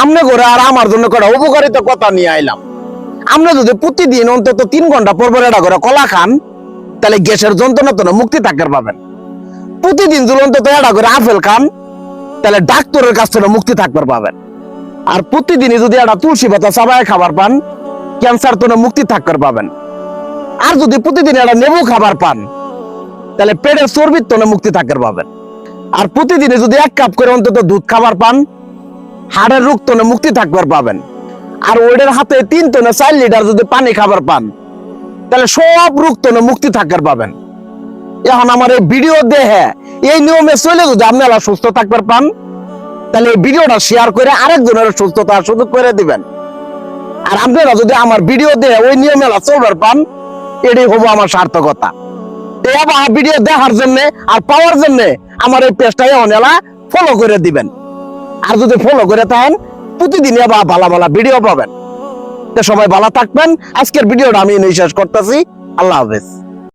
আমনে করে আর আমার জন্য কটা উপকারিতা কথা নিয়ে আইলাম। আপনি যদি প্রতিদিন অন্তত তিন ঘণ্টা পর পর এটা করে কলা খান, তাহলে গ্যাসের যন্ত্রণা তো মুক্তি থাকার পাবেন। প্রতিদিন যদি অন্তত এটা করে আপেল খান, তাহলে ডাক্তারের কাছ থেকে মুক্তি থাকবার পাবেন। আর প্রতিদিনই যদি একটা তুলসী পাতা চাবায় খাবার পান, ক্যান্সার তো মুক্তি থাকবার পাবেন। আর যদি প্রতিদিন একটা নেবু খাবার পান, তাহলে পেটের চর্বির তো মুক্তি থাকবার পাবেন। আর প্রতিদিনে যদি এক কাপ করে অন্তত দুধ খাবার পান হাড়ের রোগ তো না, মুক্তি থাকবার পাবেন। আর ওইটার হাতে তিন টনে চার লিটার যদি পানি খাবার পান, তাহলে সব রোগ তো না, মুক্তি থাকবার পাবেন। এখন আমার এই ভিডিও দেখে এই নিয়মে চলে যদি আপনারা সুস্থ থাকবার পান, তাহলে এই ভিডিওটা শেয়ার করে আরেকজনের সুস্থতার সুযোগ করে দিবেন। আর আপনারা যদি আমার ভিডিও দেহে ওই নিয়মে চলবার পান, এটাই হব আমার সার্থকতা। ভিডিও দেখার জন্য আর পাওয়ার জন্য আমার এই পেজটা এখন এলা ফলো করে দিবেন। আর যদি ফলো করে থাকেন, প্রতিদিনই বা ভালো ভালো ভিডিও পাবেন। তো সবাই ভালো থাকবেন। আজকের ভিডিওটা আমি নিঃশ্বাস করতেছি। আল্লাহ হাফেজ।